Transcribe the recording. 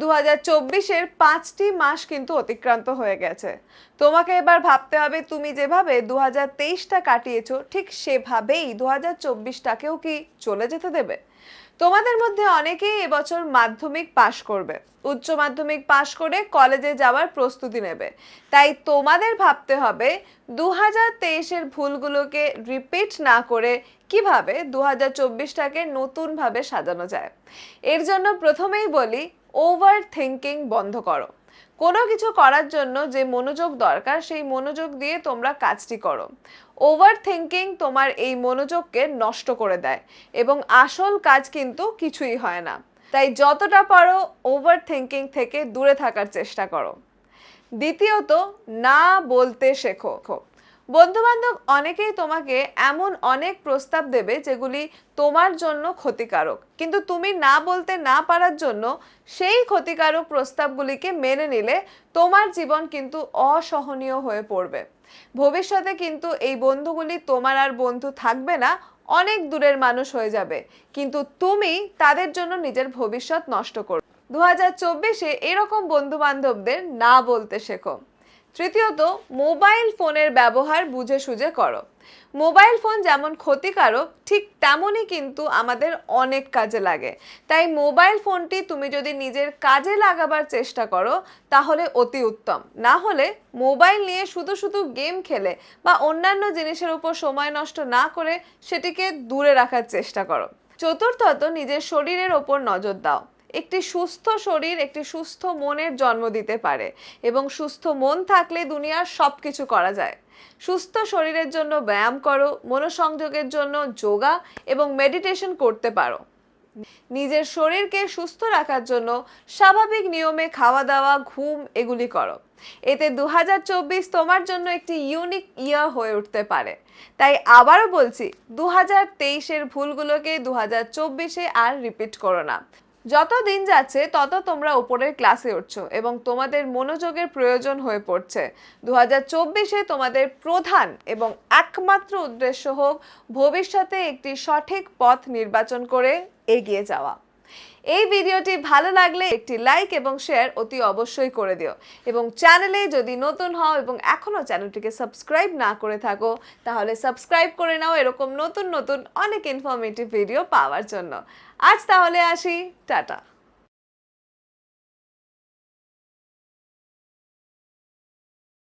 দু পাঁচটি মাস কিন্তু অতিক্রান্ত হয়ে গেছে। তোমাকে এবার ভাবতে হবে তুমি যেভাবে দু হাজার তেইশটা কাটিয়েছো, ঠিক সেভাবেই দু হাজার চব্বিশটাকেও কি চলে যেতে দেবে? তোমাদের মধ্যে অনেকেই এবছর মাধ্যমিক পাশ করবে। উচ্চ মাধ্যমিক পাশ করে কলেজে যাওয়ার প্রস্তুতি নেবে। তাই তোমাদের ভাবতে হবে দু হাজার তেইশের ভুলগুলোকে রিপিট না করে কীভাবে দু হাজার চব্বিশটাকে নতুনভাবে সাজানো যায়। এর জন্য প্রথমেই বলি ওভার থিঙ্কিং বন্ধ করো। কোনো কিছু করার জন্য যে মনোযোগ দরকার, সেই মনোযোগ দিয়ে তোমরা কাজটি করো। ওভার থিঙ্কিং তোমার এই মনোযোগকে নষ্ট করে দেয় এবং আসল কাজ কিন্তু কিছুই হয় না। তাই যতটা পারো ওভার থিঙ্কিং থেকে দূরে থাকার চেষ্টা করো। দ্বিতীয়ত, না বলতে শেখো। বন্ধু বান্ধব অনেকেই তোমাকে এমন অনেক প্রস্তাব দেবে যেগুলি তোমার জন্য ক্ষতিকারক। কিন্তু তুমি না বলতে না পারার জন্য সেই ক্ষতিকারক প্রস্তাবগুলিকে মেনে নিলে তোমার জীবন কিন্তু অসহনীয় হয়ে পড়বে। ভবিষ্যতে কিন্তু এই বন্ধুগুলি তোমার আর বন্ধু থাকবে না, অনেক দূরের মানুষ হয়ে যাবে। কিন্তু তুমি তাদের জন্য নিজের ভবিষ্যৎ নষ্ট করবে। দু হাজার চব্বিশে এরকম বন্ধু বান্ধবদের না বলতে শেখো। তৃতীয়ত, মোবাইল ফোনের ব্যবহার বুঝে সুঝে করো। মোবাইল ফোন যেমন ক্ষতিকারক, ঠিক তেমনই কিন্তু আমাদের অনেক কাজে লাগে। তাই মোবাইল ফোনটি তুমি যদি নিজের কাজে লাগাবার চেষ্টা করো, তাহলে অতি উত্তম। না হলে মোবাইল নিয়ে শুধু শুধু গেম খেলে বা অন্যান্য জিনিসের উপর সময় নষ্ট না করে সেটিকে দূরে রাখার চেষ্টা করো। চতুর্থত, নিজের শরীরের ওপর নজর দাও। একটি সুস্থ শরীর, একটি সুস্থ মনের জন্ম দিতে পারে এবং সুস্থ মন থাকলে দুনিয়ার সব কিছু করা যায়। সুস্থ শরীরের জন্য ব্যায়াম করো, মনোসংযোগের জন্য যোগা এবং মেডিটেশন করতে পারো। নিজের শরীরকে সুস্থ রাখার জন্য স্বাভাবিক নিয়মে খাওয়া দাওয়া ঘুম এগুলি করো। এতে দু হাজার চব্বিশ তোমার জন্য একটি ইউনিক ইয়ার হয়ে উঠতে পারে। তাই আবারও বলছি দু হাজার তেইশের ভুলগুলোকে দু হাজার আর রিপিট করো না। যত দিন যাচ্ছে, তত তোমরা উপরের ক্লাসে উঠছো এবং তোমাদের মনোযোগের প্রয়োজন হয়ে পড়ছে। দু হাজার চব্বিশে তোমাদের প্রধান এবং একমাত্র উদ্দেশ্য হোক ভবিষ্যতে একটি সঠিক পথ নির্বাচন করে এগিয়ে যাওয়া। এই ভিডিওটি ভালো লাগলে একটি লাইক এবং শেয়ার অতি অবশ্যই করে দিও। এবং চ্যানেলে যদি নতুন হও এবং এখনও চ্যানেলটিকে সাবস্ক্রাইব না করে থাকো, তাহলে সাবস্ক্রাইব করে নাও এরকম নতুন নতুন অনেক ইনফরমেটিভ ভিডিও পাওয়ার জন্য। আজ তাহলে আসি। টাটা।